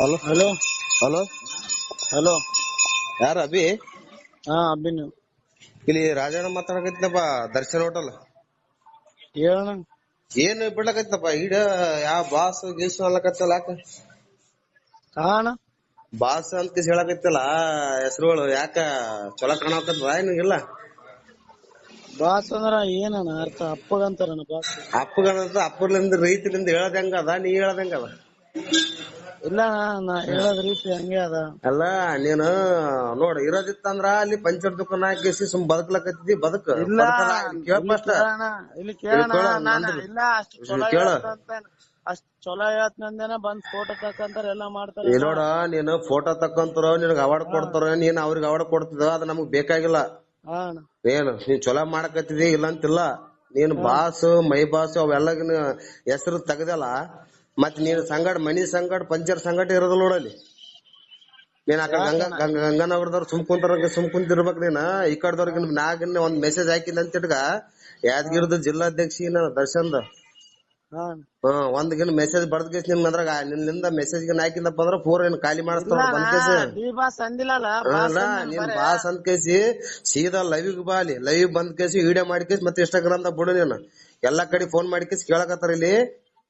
Hello? Hello? Hello? Hello? ಯಾರ ಅಭಿ? ಹಾ ಅಭಿನ್ ಇಲ್ಲಿ ರಾಜಣ್ಣ ಮಾತಾಡಕತ್ತಿನಪ್ಪ ದರ್ಶನ್ ಹೋಟೆಲ್. ಹೇಳಣ ಏನು ಬಿಡ್ಲಕತ್ತಪ್ಪ ಈಡ ಯಾವ ಬಾಸ್ ಗೀಸ್ ಅನ್ಲಕತ್ತಲ್ಲ ಯಾಕ? ಅಣ್ಣ. ಬಾಸ್ ಅಂತ ಕಿಸ್ ಹೇಳಕತ್ತಿಲ್ಲ ಹೆಸರುಗಳು ಯಾಕ ಚೊಲೋ ಕಾಣಕತ್ತದ ನಿನಗಿಲ್ಲ ಬಾಸ್ ಅಂದ್ರ ಏನಣ್ಣ ಅರ್ಥ? ಅಪ್ಪಗಂತಾರಣ್ಣ ಬಾಸ್. ಅಪ್ಪಗಂತ ಅಪ್ಪರ್ಲಿಂದ ರೈತರಿಂದ ಹೇಳದ್ ಅದ ನೀ ಹೇಳದ್ ಹೆಂಗದ? ಇಲ್ಲ ನಾ ಹೇಳೋದ್ ರೀತಿ ಹಂಗೆ ಅದ. ಅಲ್ಲ ನೀನು ನೋಡ್ ಇರೋದಿತ್ತಂದ್ರ ಅಲ್ಲಿ ಪಂಚರ್ ದುಕಾನ್ ಹಾಕಿಸಿ ಸುಮ್ ಬದುಕ್ಲಕತ್ತಿದ್ದಿ ಬದುಕ್. ಇಲ್ಲ ಕೇಳ ಫಸ್ಟ್. ಇಲ್ಲಿ ಕೇಳಣ ನಾನು ಇಲ್ಲ ಅಷ್ಟ್ ಚಲೋ ಕೇಳು. ಹೇಳ್ತಂತ ಅಷ್ಟ್ ಚಲೋ ಹೇಳ್ತಂದೇನ ಬಂದ್ ಫೋಟೋ ತಕ್ಕಂತಾರ ಎಲ್ಲಾ ಮಾಡ್ತಾರ ನೋಡ ನೀನು ಫೋಟೋ ತಕ್ಕಂತಾರ ನಿನಗ ಅವಾರ್ಡ್ ಕೊಡ್ತಾರ ನೀನ್ ಅವ್ರಿಗೆ ಅವಾರ್ಡ್ ಕೊಡ್ತದ ಅದ್ ನಮಗ್ ಬೇಕಾಗಿಲ್ಲ. ಏನ್ ನೀನ್ ಚೊಲೋ ಮಾಡಕತ್ತಿದಿ ಇಲ್ಲ ಅಂತಿಲ್ಲ ನೀನ್ ಬಾಸ್ ಮೈ ಬಾಸ್ ಅವೆಲ್ಲ ಹೆಸರು ತೆಗ್ದಲ್ಲ ಮತ್ ನೀನ್ ಸಂಗಡ ಮನಿ ಸಂಗಡ ಪಂಚರ್ ಸಂಗಡ ಇರೋದಿಲ್ಲ ನೋಡಲ್ಲಿ ನೀನ್ ಆಕ ಗಂಗಾ ಗಂಗ- ಗಂಗಾನಗರದವ್ರು ಸುಮ್ ಕುಂತಾರ ಸುಮ್ ಕುಂತಿರ್ಬೇಕ್ ನೀನ್. ಈ ಕಡೆದವ್ರಿಗೆ ನಾಗಿನ ಒಂದ್ ಮೆಸೇಜ್ ಹಾಕಿಲ್ಲ ಅಂತ ಇಟ್ಗ ಯಾದಗಿರಿದ ಜಿಲ್ಲಾಧ್ಯಕ್ಷ ದರ್ಶನ್ದ? ಹಾ. ಒಂದ್ ಗಿನ್ ಮೆಸೇಜ್ ಬರ್ದ್ ಕೇಸ್ ನಿಮ್ ಅದ್ರಾಗ. ನಿನ್ನಿಂದ ಮೆಸೇಜ್ ಗಿನ್ ಹಾಕಿದಪ್ಪ ಅಂದ್ರ ಪೂರ ಏನ್ ಖಾಲಿ ಮಾಡಿಸ್ತಾವ ಬಂದ್ ಕೇಸ್ ನೀನ್ ಬಾಸ್ ಅಂತ ಕೇಸಿ ಸೀದಾ ಲೈವ್ ಬಾ ಅಲ್ಲಿ. ಲೈವ್ ಬಂದ್ ಕೇಸಿ ವಿಡಿಯೋ ಮಾಡಿ ಕೇಸ್ ಮತ್ತೆ ಇನ್ಸ್ಟಾಗ್ರಾಮ್ ದಾಗ ಬಿಡು ನೀನು. ಎಲ್ಲಾ ಕಡೆ ಫೋನ್ ಮಾಡಿ ಕೇಸ್ ಕೇಳಕತ್ತಾರ ಇಲ್ಲಿ.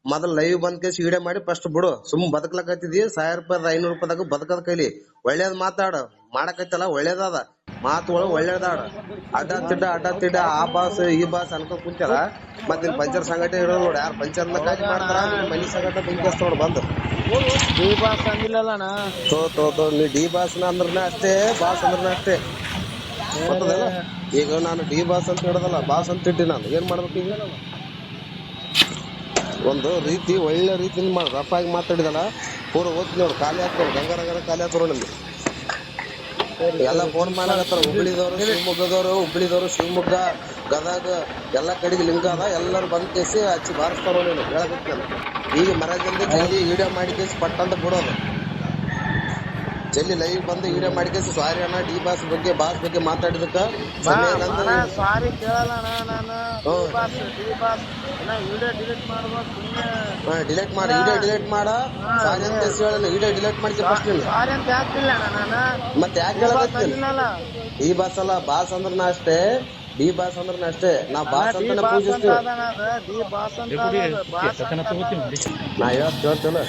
ಮೊದಲ್ ಲೈವ್ ಬಂದ್ ಕೇಸಿ ವಿಡಿಯೋ ಮಾಡಿ ಫಸ್ಟ್ ಬಿಡು. ಸುಮ್ ಬದುಕ್ಲಕತ್ತಿದಿ ಸಾವಿರ ರೂಪಾಯಿ ಐನೂರು ರೂಪಾಯಿದಾಗ ಬದುಕದ ಕೈಲಿ. ಒಳ್ಳೇದ್ ಮಾತಾಡ. ಮಾಡಕತ್ತಲ್ಲ ಒಳ್ಳೇದದ. ಮಾತುಗಳು ಒಳ್ಳೇದಾಡ. ಅಡ್ಡ ತಿಡ್ಡ ಅಡ್ಡ ತಿಡ್ಡ ಆ ಬಾಸ್ ಈ ಬಾಸ್ ಅನ್ಕೊಂಡ್ ಕುಂತಾರ ಮತ್ ನಿನ್ ಪಂಚರ್ ಸಂಘಟನೆ ಇರೋದು ನೋಡಿ ಯಾರು ಪಂಚರ್ ಮಾಡ್ತಾರ ಮನಿ ಸಂಗಟ ತುಂಬಿಸ್ತ ನೋಡ್ ಬಂದು. ಡಿ ಬಾಸ್ ಅಂದಿಲ್ಲಲ್ಲ ಅಣ್ಣ ತೋ ತೋ ತೋ ನೀ ಡಿ ಬಾಸ್ ಅಂದ್ರನ ಅಷ್ಟೇ ಬಾಸ್ ಅಂದ್ರನ ಅಷ್ಟೇ? ಈಗ ನಾನು ಡಿ ಬಾಸ್ ಅಂತ ಹೇಳದಲ್ಲ ಬಾಸ್ ಅಂತ ಇಟ್ಟಿ ನಾನು. ಏನ್ ಮಾಡ್ಬೇಕು ಈಗ? ಒಂದು ರೀತಿ ಒಳ್ಳೆ ರೀತಿಯಿಂದ ರಫ್ ಆಗಿ ಮಾತಾಡಿದಲ್ಲ. ಪೂರ ಓದ್ತಿ ನೋಡು, ಖಾಲಿ ಹಾಕ್ತಾರೆ ಗಂಗಾರಗರ ಖಾಲಿ ಹಾಕ್ತಾರ ನಲ್ಲಿ ಎಲ್ಲ ಫೋನ್ ಮಾಡಕತ್ತಾರ, ಹುಬ್ಳಿದವರು, ಶಿವಮೊಗ್ಗದವರು, ಹುಬ್ಳಿದವರು, ಶಿವಮೊಗ್ಗ, ಗದಗ, ಎಲ್ಲಾ ಕಡೆಗೆ ಲಿಂಕ್ ಅದ. ಎಲ್ಲರೂ ಬಂದ್ ಕೇಸಿ ಹಚ್ಚಿ ಬಾರಿಸ್ತಾರ ನೀನು ಹೇಳಬೇಕು ಈಗ ಮರದಿಂದ ಜಲ್ದಿ ವಿಡಿಯೋ ಮಾಡಿ ಕೇಸಿ ಪಟ್ ಅಂತ ಬಿಡೋದು. ಜಲ್ದಿ ಲೈವ್ ಬಂದು ವಿಡಿಯೋ ಮಾಡಿಕೆ ಕೇಸಿ ಸಾರಿ ಅಣ್ಣ ಡಿ ಬಾಸ್ ಬಗ್ಗೆ ಬಾಸ್ ಬಗ್ಗೆ ಮಾತಾಡಿದಕ್ಕ ಸಾರಿ ಕೇಳಲ್ಲ ಅಣ್ಣ ನಾನು. ಬಾಸ್ ಡಿ ಬಾಸ್ ಅಣ್ಣ ವಿಡಿಯೋ ಡಿಲೀಟ್ ಮಾಡ್ಬೇಕು ಸುಮ್ಮನೆ ಡಿಲೀಟ್ ಮಾಡಿ ವಿಡಿಯೋ ಡಿಲೀಟ್ ಮಾಡ. ಸಾರಿ ಅಂತ ಹೇಳಲ್ಲ ವಿಡಿಯೋ ಡಿಲೀಟ್ ಮಾಡಿದ್ದೆ ಫಸ್ಟ್ ನೀನು ಸಾರಿ ಅಂತ ಹಾಕ್ತಿಲ್ಲ ಅಣ್ಣ ನಾನು. ಮತ್ತೆ ಯಾಕೆ ಡಿ ಈ ಬಾಸ್ ಅಲ್ಲ ಬಾಸ್ ಅಂದ್ರನ ಅಷ್ಟೇ. ಡಿ ಬಾಸ್ ಅಂದ್ರನ ಅಷ್ಟೇ. ನಾ ಬಾಸ್ ಅಂತ ಪೂಜಿಸ್ತೀವಿ ನಾ ಹೇಳದ್ ಕೇಳ್ತಿಲ್ಲ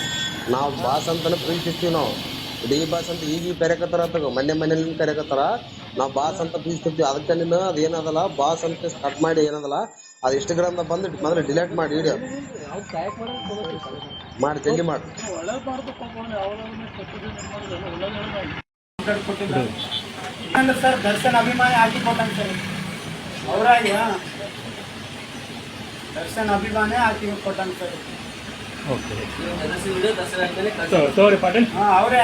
ನಾವು ಬಾಸ್ ಅಂತಾನೆ ಪ್ರೀತಿಸ್ತೀವಿ ನಾವು. ಡಿ ಬಾಸ್ ಅಂತ ಈಗ ಕರೆಕತ್ತಾರ ಅಂತ ಮನೆ ಮನೇಲಿ ಕರೆಕತ್ತಾರ. ನಾವು ಬಾಸ್ ಅಂತ ಬೀಸ್ತಿರ್ತೀವಿ ಅದಕ್ಕೆ ನೀನು ಅದೇನದಲ್ಲ ಬಾಸ್ ಅಂತ ಕಟ್ ಮಾಡಿ ಏನದಲ್ಲ ಅದು ಇನ್ಸ್ಟಾಗ್ರಾಮ್ ಗ್ರಾಮ ಬಂದು ಮೊದಲು ಡಿಲೀಟ್ ಮಾಡಿ ವಿಡಿಯೋ ಮಾಡಿ ಜಲ್ದಿ ಮಾಡಿ. ಸರ್ ದರ್ಶನ್ ಅಭಿಮಾನಿ ಹಾಕಿ ಕೊಟ್ಟಂಗ ಸರ್. ಅವರಾಗಿ ದರ್ಶನ್ ಅಭಿಮಾನಿ ಹಾಕಿ ಕೊಟ್ಟಂಗ ಸರ್ pardon. ಹಾ ಅವರೇ